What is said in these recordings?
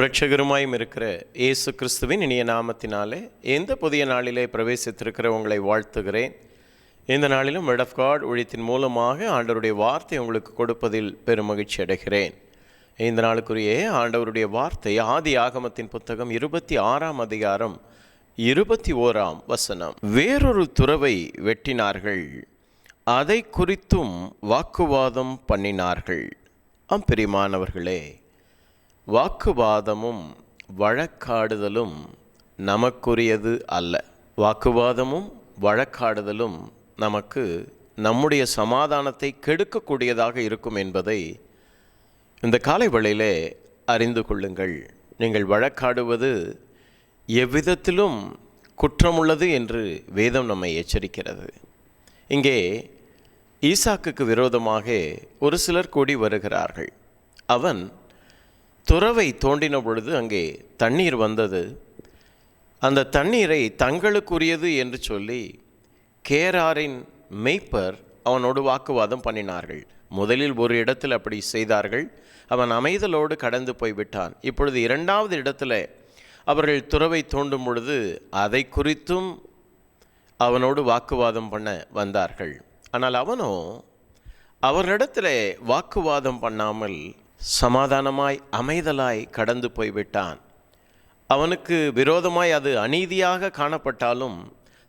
கர்த்தரும் இருக்கிற இயேசு கிறிஸ்துவின் இனிய நாமத்தினாலே எந்த புதிய நாளிலே பிரவேசித்திருக்கிற உங்களை வாழ்த்துகிறேன். இந்த நாளிலும் வெட் ஆஃப் காட் ஒழித்தின் மூலமாக ஆண்டவருடைய வார்த்தை உங்களுக்கு கொடுப்பதில் பெரும் மகிழ்ச்சி அடைகிறேன். இந்த நாளுக்குரிய ஆண்டவருடைய வார்த்தை ஆதி ஆகமத்தின் புத்தகம் இருபத்தி ஆறாம் அதிகாரம் இருபத்தி ஓராம் வசனம். வேறொரு துறவை வெட்டினார்கள் அதை குறித்தும் வாக்குவாதம் பண்ணினார்கள். ஆம் பிரியமானவர்களே வாக்குவாதமும் வழக்காடுதலும் நமக்குரியது அல்ல. வாக்குவாதமும் வழக்காடுதலும் நமக்கு நம்முடைய சமாதானத்தை கெடுக்கக்கூடியதாக இருக்கும் என்பதை இந்த காலை வேளையிலே அறிந்து கொள்ளுங்கள். நீங்கள் வழக்காடுவது எவ்விதத்திலும் குற்றமுள்ளது என்று வேதம் நம்மை எச்சரிக்கிறது. இங்கே ஈசாக்குக்கு விரோதமாக ஒரு சிலர் கூடி வருகிறார்கள். அவன் துறவை தோண்டின பொழுது அங்கே தண்ணீர் வந்தது. அந்த தண்ணீரை தங்களுக்குரியது என்று சொல்லி கேராரின் மெய்ப்பர் அவனோடு வாக்குவாதம் பண்ணினார்கள். முதலில் ஒரு இடத்தில் அப்படி செய்தார்கள். அவன் அமைதலோடு கடந்து போய்விட்டான். இப்பொழுது இரண்டாவது இடத்துல அவர்கள் துறவை தோண்டும் பொழுது அதை குறித்தும் அவனோடு வாக்குவாதம் பண்ண வந்தார்கள். ஆனால் அவனோ அவர்களிடத்தில் வாக்குவாதம் பண்ணாமல் சமாதானமாய் அமைதலாய் கடந்து போய்விட்டான். அவனுக்கு விரோதமாய் அது அநீதியாக காணப்பட்டாலும்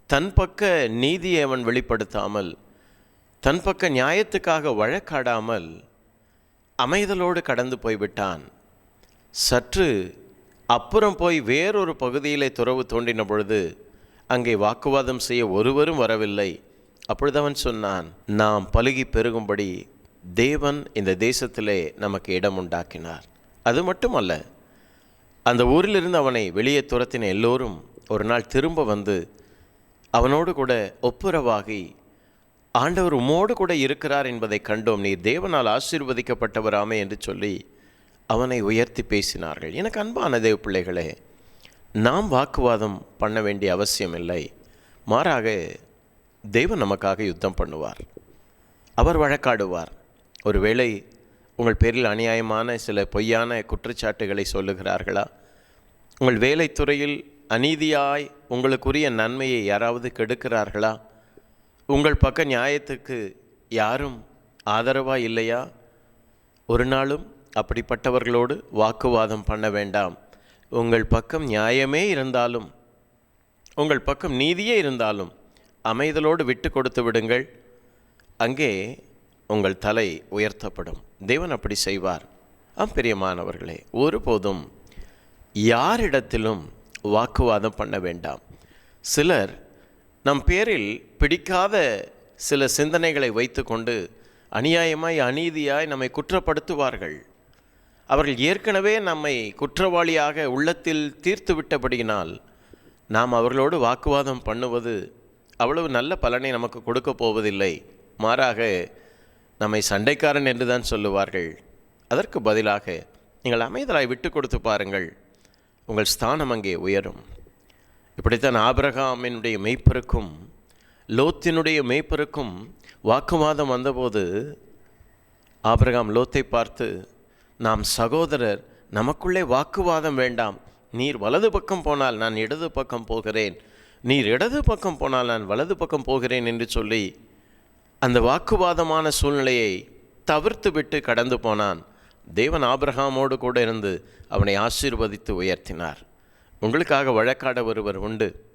தன் பக்க நீதியை அவன் வெளிப்படுத்தாமல் தன் பக்க நியாயத்துக்காக வழக்காடாமல் அமைதலோடு கடந்து போய்விட்டான். சற்று அப்புறம் போய் வேறொரு பகுதியிலே துறவு தோண்டின பொழுது அங்கே வாக்குவாதம் செய்ய ஒருவரும் வரவில்லை. அப்பொழுது அவன் சொன்னான் நாம் பழுகி பெருகும்படி தேவன் இந்த தேசத்திலே நமக்கு இடம் உண்டாக்கினார் அது மட்டுமல்ல அந்த ஊரிலிருந்து அவனை வெளியே துரத்தின எல்லோரும் ஒரு நாள் திரும்ப வந்து அவனோடு கூட ஒப்புரவாகி ஆண்டவர் உமோடு கூட இருக்கிறார் என்பதை கண்டோம். நீர் தேவனால் ஆசீர்வதிக்கப்பட்டவராமே என்று சொல்லி அவனை உயர்த்தி பேசினார்கள். எனக்கு அன்பான தேவ பிள்ளைகளே நாம் வாக்குவாதம் பண்ண வேண்டிய அவசியம் இல்லை. மாறாக தேவன் நமக்காக யுத்தம் பண்ணுவார். அவர் வழக்காடுவார். ஒருவேளை உங்கள் பேரில் அநியாயமான சில பொய்யான குற்றச்சாட்டுகளை சொல்லுகிறார்களா? உங்கள் வேலைத்துறையில் அநீதியாய் உங்களுக்குரிய நன்மையை யாராவது கெடுக்கிறார்களா? உங்கள் பக்க நியாயத்துக்கு யாரும் ஆதரவாக இல்லையா? ஒரு நாளும் அப்படிப்பட்டவர்களோடு வாக்குவாதம் பண்ண வேண்டாம். உங்கள் பக்கம் நியாயமே இருந்தாலும் உங்கள் பக்கம் நீதியே இருந்தாலும் அமைதலோடு விட்டு கொடுத்து விடுங்கள். அங்கே உங்கள் தலை உயர்த்தப்படும். தேவன் அப்படி செய்வார். அம்பிரியமானவர்களே ஒருபோதும் யாரிடத்திலும் வாக்குவாதம் பண்ண வேண்டாம். சிலர் நம் பேரில் பிடிக்காத சில சிந்தனைகளை வைத்துக்கொண்டு அநியாயமாய் அநீதியாய் நம்மை குற்றப்படுத்துவார்கள். அவர்கள் ஏற்கனவே நம்மை குற்றவாளியாக உள்ளத்தில் தீர்த்து விட்டபடியினால் நாம் அவர்களோடு வாக்குவாதம் பண்ணுவது அவ்வளவு நல்ல பலனை நமக்கு கொடுக்க போவதில்லை. மாறாக நம்மை சண்டைக்காரன் என்று தான் சொல்லுவார்கள். அதற்கு பதிலாக நீங்கள் அமைதலாய் விட்டு கொடுத்து பாருங்கள். உங்கள் ஸ்தானம் அங்கே உயரும். இப்படித்தான் ஆபிரகாமினுடைய மெய்ப்பருக்கும் லோத்தினுடைய மெய்ப்பருக்கும் வாக்குவாதம் வந்தபோது ஆபிரகாம் லோத்தை பார்த்து நாம் சகோதரர் நமக்குள்ளே வாக்குவாதம் வேண்டாம். நீர் வலது பக்கம் போனால் நான் இடது பக்கம் போகிறேன். நீர் இடது பக்கம் போனால் நான் வலது பக்கம் போகிறேன் என்று சொல்லி அந்த வாக்குவாதமான சூழ்நிலையை தவிர்த்து விட்டு கடந்து போனான். தேவன் ஆபிரகாமோடு கூட இருந்து அவனை ஆசீர்வதித்து உயர்த்தினார். உங்களுக்காக வழக்காட ஒருவர் உண்டு.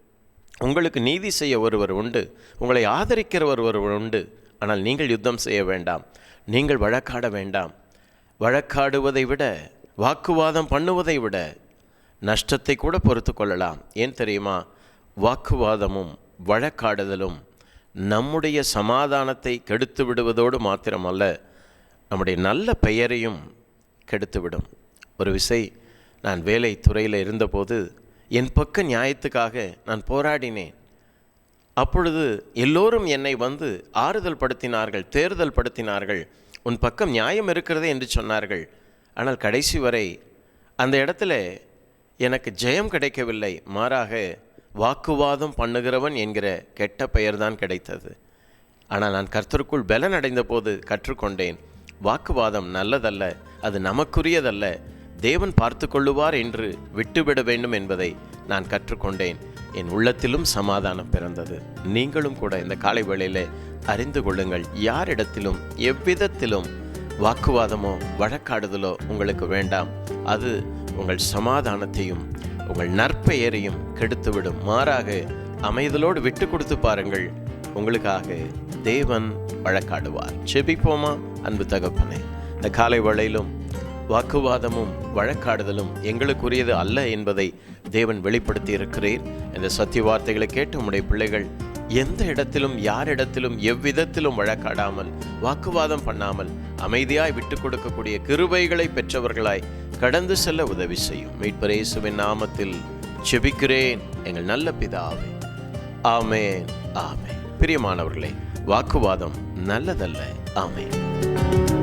உங்களுக்கு நீதி செய்ய ஒருவர் உண்டு. உங்களை ஆதரிக்கிற ஒருவர் உண்டு. ஆனால் நீங்கள் யுத்தம் செய்ய வேண்டாம். நீங்கள் வழக்காட வேண்டாம். வழக்காடுவதை விட வாக்குவாதம் பண்ணுவதை விட நஷ்டத்தை கூட பொறுத்து கொள்ளலாம். ஏன் தெரியுமா? வாக்குவாதமும் வழக்காடுதலும் நம்முடைய சமாதானத்தை கெடுத்து விடுவதோடு மாத்திரமல்ல நம்முடைய நல்ல பெயரையும் கெடுத்துவிடும் ஒரு விசை நான் வேலை துறையில் இருந்தபோது என் பக்க நியாயத்துக்காக நான் போராடினேன். அப்பொழுது எல்லோரும் என்னை வந்து ஆறுதல் படுத்தினார்கள் தேர்தல் படுத்தினார்கள். உன் பக்கம் நியாயம் இருக்கிறதே என்று சொன்னார்கள். ஆனால் கடைசி வரை அந்த இடத்துல எனக்கு ஜெயம் கிடைக்கவில்லை. மாறாக வாக்குவாதம் பண்ணுகிறவன் என்கிற கெட்ட பெயர்தான் கிடைத்தது. ஆனால் நான் கர்த்தருக்குள் பலன் அடைந்த போது கற்றுக்கொண்டேன் வாக்குவாதம் நல்லதல்ல அது நமக்குரியதல்ல தேவன் பார்த்து கொள்ளுவார் என்று விட்டுவிட வேண்டும் என்பதை நான் கற்றுக்கொண்டேன். என் உள்ளத்திலும் சமாதானம் பிறந்தது. நீங்களும் கூட இந்த காலை வேளையிலே அறிந்து கொள்ளுங்கள் யாரிடத்திலும் எவ்விதத்திலும் வாக்குவாதமோ வழக்காடுதலோ உங்களுக்கு வேண்டாம். அது உங்கள் சமாதானத்தையும் உங்கள் நற்பெயரையும் கெடுத்துவிடும் மாறாக அமைதலோடு விட்டு கொடுத்து பாருங்கள். உங்களுக்காக தேவன் வழக்காடுவார். செபிப்போமா அன்பு தகப்பனே இந்த காலை வளையிலும் வாக்குவாதமும் வழக்காடுதலும் எங்களுக்குரியது அல்ல என்பதை தேவன் வெளிப்படுத்தி இருக்கிறேன் இந்த சத்திய வார்த்தைகளை கேட்டு உடைய பிள்ளைகள் எந்த இடத்திலும் யாரிடத்திலும் எவ்விதத்திலும் வழக்காடாமல் வாக்குவாதம் பண்ணாமல் அமைதியாய் விட்டு கொடுக்கக்கூடிய கிருபைகளை பெற்றவர்களாய் கடந்து செல்ல உதவி செய்யும். மீட்பரேசுவின் நாமத்தில் செபிக்கிறேன். எங்கள் நல்ல பிதாவே. ஆமேன் ஆமே பிரியமானவர்களே வாக்குவாதம் நல்லதல்ல. ஆமேன்.